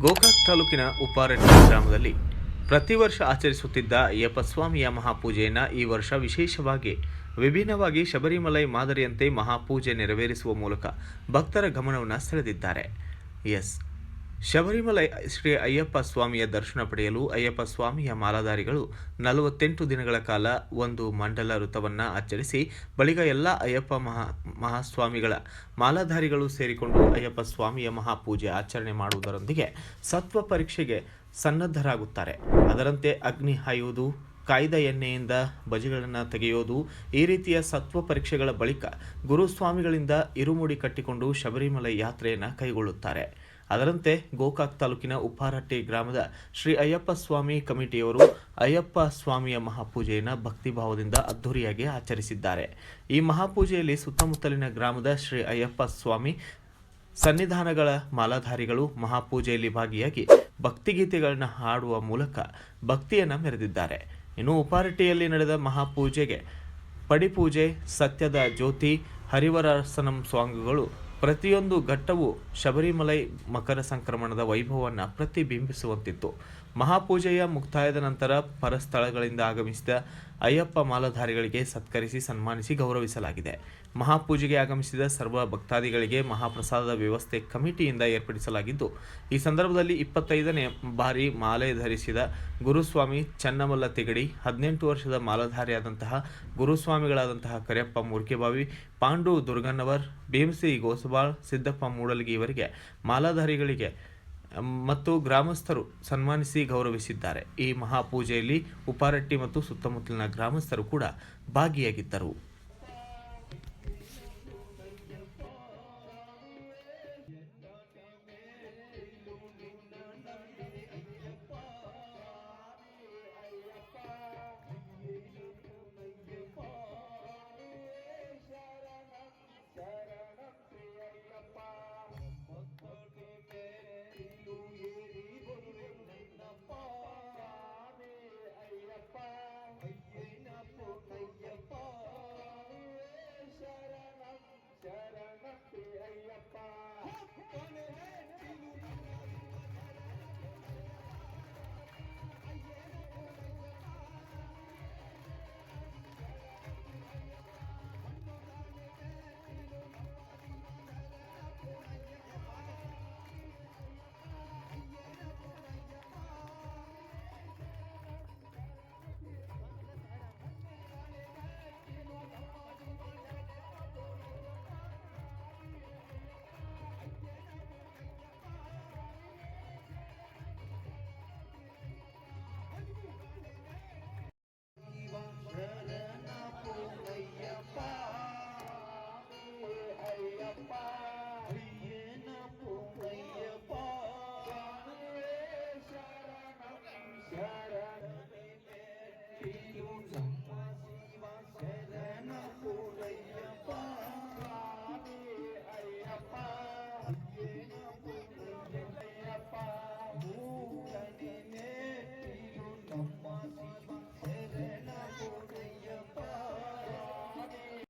ಗೋಕಾಕ್ ತಾಲೂಕಿನ ಉಪ್ಪಾರಟ್ಟಿ ಗ್ರಾಮದಲ್ಲಿ ಪ್ರತಿ ವರ್ಷ ಆಚರಿಸುತ್ತಿದ್ದ ಅಯ್ಯಪ್ಪ ಸ್ವಾಮಿಯ ಮಹಾಪೂಜೆಯನ್ನು ಈ ವರ್ಷ ವಿಶೇಷವಾಗಿ ವಿಭಿನ್ನವಾಗಿ ಶಬರಿಮಲೈ ಮಾದರಿಯಂತೆ ಮಹಾಪೂಜೆ ನೆರವೇರಿಸುವ ಮೂಲಕ ಭಕ್ತರ ಗಮನವನ್ನು ಸೆಳೆದಿದ್ದಾರೆ. ಎಸ್. ಶಬರಿಮಲೈ ಶ್ರೀ ಅಯ್ಯಪ್ಪ ಸ್ವಾಮಿಯ ದರ್ಶನ ಪಡೆಯಲು ಅಯ್ಯಪ್ಪ ಸ್ವಾಮಿಯ ಮಾಲಾಧಾರಿಗಳು ನಲವತ್ತೆಂಟು ದಿನಗಳ ಕಾಲ ಒಂದು ಮಂಡಲ ಋತವನ್ನು ಆಚರಿಸಿ, ಬಳಿಕ ಎಲ್ಲ ಅಯ್ಯಪ್ಪ ಮಹಾ ಮಹಾಸ್ವಾಮಿಗಳ ಮಾಲಾಧಾರಿಗಳು ಸೇರಿಕೊಂಡು ಅಯ್ಯಪ್ಪ ಸ್ವಾಮಿಯ ಮಹಾಪೂಜೆ ಆಚರಣೆ ಮಾಡುವುದರೊಂದಿಗೆ ಸತ್ವ ಪರೀಕ್ಷೆಗೆ ಸನ್ನದ್ಧರಾಗುತ್ತಾರೆ. ಅದರಂತೆ ಅಗ್ನಿ ಹಾಯುವುದು, ಕಾಯ್ದ ಎಣ್ಣೆಯಿಂದ ಬಜಿಗಳನ್ನು ತೆಗೆಯೋದು, ಈ ರೀತಿಯ ಸತ್ವ ಪರೀಕ್ಷೆಗಳ ಬಳಿಕ ಗುರುಸ್ವಾಮಿಗಳಿಂದ ಇರುಮುಡಿ ಕಟ್ಟಿಕೊಂಡು ಶಬರಿಮಲೆ ಯಾತ್ರೆಯನ್ನು ಕೈಗೊಳ್ಳುತ್ತಾರೆ. ಅದರಂತೆ ಗೋಕಾಕ್ ತಾಲೂಕಿನ ಉಪ್ಪಾರಟ್ಟಿ ಗ್ರಾಮದ ಶ್ರೀ ಅಯ್ಯಪ್ಪ ಸ್ವಾಮಿ ಕಮಿಟಿಯವರು ಅಯ್ಯಪ್ಪ ಸ್ವಾಮಿಯ ಮಹಾಪೂಜೆಯನ್ನು ಭಕ್ತಿಭಾವದಿಂದ ಅದ್ಧೂರಿಯಾಗಿ ಆಚರಿಸಿದ್ದಾರೆ. ಈ ಮಹಾಪೂಜೆಯಲ್ಲಿ ಸುತ್ತಮುತ್ತಲಿನ ಗ್ರಾಮದ ಶ್ರೀ ಅಯ್ಯಪ್ಪ ಸ್ವಾಮಿ ಸನ್ನಿಧಾನಗಳ ಮಾಲಾಧಾರಿಗಳು ಮಹಾಪೂಜೆಯಲ್ಲಿ ಭಾಗಿಯಾಗಿ ಭಕ್ತಿಗೀತೆಗಳನ್ನು ಹಾಡುವ ಮೂಲಕ ಭಕ್ತಿಯನ್ನು ಮೆರೆದಿದ್ದಾರೆ. ಇನ್ನು ಉಪಾರಟ್ಟಿಯಲ್ಲಿ ನಡೆದ ಮಹಾಪೂಜೆಗೆ ಪಡಿಪೂಜೆ, ಸತ್ಯದ ಜ್ಯೋತಿ, ಹರಿವರಾಸನಂ ಸ್ವಾಂಗುಗಳು ಪ್ರತಿಯೊಂದು ಘಟ್ಟವು ಶಬರಿಮಲೈ ಮಕರ ಸಂಕ್ರಮಣದ ವೈಭವವನ್ನು ಪ್ರತಿಬಿಂಬಿಸುವಂತಿತ್ತು. ಮಹಾಪೂಜೆಯ ಮುಕ್ತಾಯದ ನಂತರ ಪರಸ್ಥಳಗಳಿಂದ ಆಗಮಿಸಿದ ಅಯ್ಯಪ್ಪ ಮಾಲಧಾರಿಗಳಿಗೆ ಸತ್ಕರಿಸಿ ಸನ್ಮಾನಿಸಿ ಗೌರವಿಸಲಾಗಿದೆ. ಮಹಾಪೂಜೆಗೆ ಆಗಮಿಸಿದ ಸರ್ವ ಭಕ್ತಾದಿಗಳಿಗೆ ಮಹಾಪ್ರಸಾದದ ವ್ಯವಸ್ಥೆ ಕಮಿಟಿಯಿಂದ ಏರ್ಪಡಿಸಲಾಗಿದ್ದು, ಈ ಸಂದರ್ಭದಲ್ಲಿ ಇಪ್ಪತ್ತೈದನೇ ಬಾರಿ ಮಾಲೆ ಧರಿಸಿದ ಗುರುಸ್ವಾಮಿ ಚನ್ನಮಲ್ಲ ತಿಗಡಿ, ಹದಿನೆಂಟು ವರ್ಷದ ಮಾಲಧಾರಿಯಾದಂತಹ ಗುರುಸ್ವಾಮಿಗಳಾದಂತಹ ಕರಿಯಪ್ಪ ಮುರ್ಕೆಬಾವಿ, ಪಾಂಡು ದುರ್ಗನ್ನವರ್ ಭೀಮಸಿ ಗೋಸಬಾಳ್, ಸಿದ್ದಪ್ಪ ಮೂಡಲ್ಗಿ ಇವರಿಗೆ ಮಾಲಾಧಾರಿಗಳಿಗೆ ಮತ್ತು ಗ್ರಾಮಸ್ಥರು ಸನ್ಮಾನಿಸಿ ಗೌರವಿಸಿದ್ದಾರೆ. ಈ ಮಹಾಪೂಜೆಯಲ್ಲಿ ಉಪಾರಟ್ಟಿ ಮತ್ತು ಸುತ್ತಮುತ್ತಲಿನ ಗ್ರಾಮಸ್ಥರು ಕೂಡ ಭಾಗಿಯಾಗಿದ್ದರು.